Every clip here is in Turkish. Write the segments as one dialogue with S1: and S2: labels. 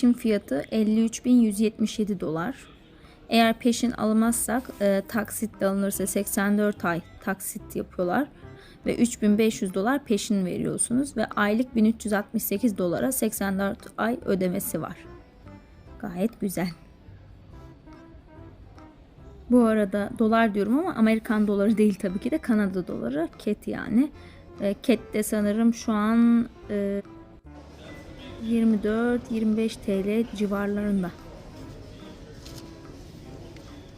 S1: Çin fiyatı 53.177 dolar. Eğer peşin almazsak e, taksit de alınırsa 84 ay taksit yapıyorlar ve 3500 dolar peşin veriyorsunuz ve aylık 1368 dolara 84 ay ödemesi var. Gayet güzel. Bu arada dolar diyorum ama Amerikan doları değil tabii ki de Kanada doları. Ket yani. E, Ket de sanırım şu an e, 24-25 TL civarlarında.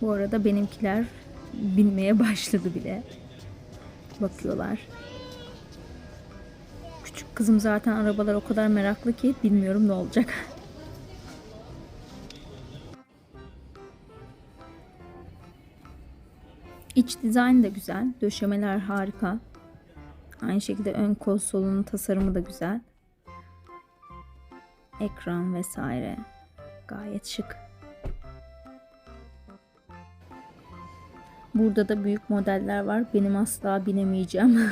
S1: Bu arada benimkiler binmeye başladı bile. Bakıyorlar. Küçük kızım zaten arabalar o kadar meraklı ki bilmiyorum ne olacak. İç dizayn da güzel. Döşemeler harika. Aynı şekilde ön konsolunun tasarımı da güzel. Ekran vesaire. Gayet şık. Burada da büyük modeller var. Benim asla binemeyeceğim.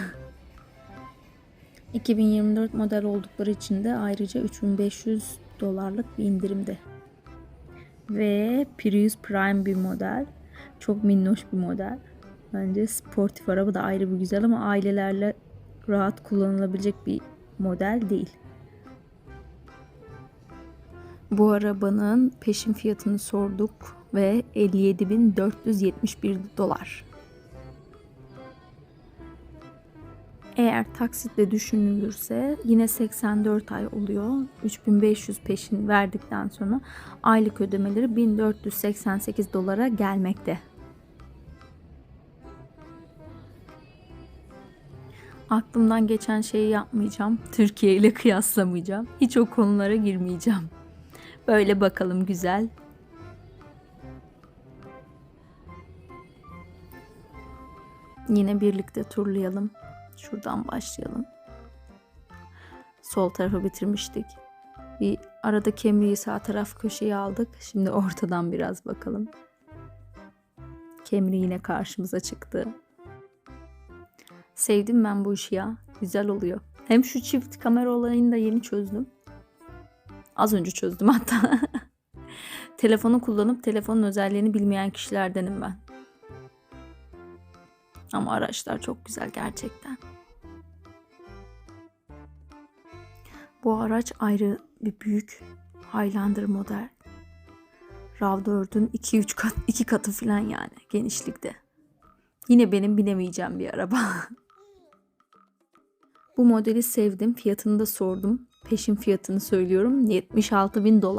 S1: 2024 model oldukları için de ayrıca 3500 dolarlık bir indirimde. Ve Prius Prime bir model. Çok minnoş bir model. Bence sportif araba da ayrı bir güzel ama ailelerle rahat kullanılabilecek bir model değil. Bu arabanın peşin fiyatını sorduk ve 57.471 dolar. Eğer taksitle düşünülürse yine 84 ay oluyor. 3500 peşin verdikten sonra aylık ödemeleri 1488 dolara gelmekte. Aklımdan geçen şeyi yapmayacağım. Türkiye ile kıyaslamayacağım. Hiç o konulara girmeyeceğim. Böyle bakalım güzel. Yine birlikte turlayalım. Şuradan başlayalım. Sol tarafı bitirmiştik. Bir arada kemriyi sağ taraf köşeye aldık. Şimdi ortadan biraz bakalım. Kemri yine karşımıza çıktı. Sevdim ben bu işi ya. Güzel oluyor. Hem şu çift kamera olayını da yeni çözdüm. Az önce çözdüm hatta. Telefonu kullanıp telefonun özelliğini bilmeyen kişilerdenim ben. Ama araçlar çok güzel gerçekten. Bu araç ayrı bir büyük Highlander model. RAV4'ün 2-3 kat, 2 katı falan yani genişlikte. Yine benim binemeyeceğim bir araba. Bu modeli sevdim. Fiyatını da sordum. Peşin fiyatını söylüyorum. 76 bin dolar.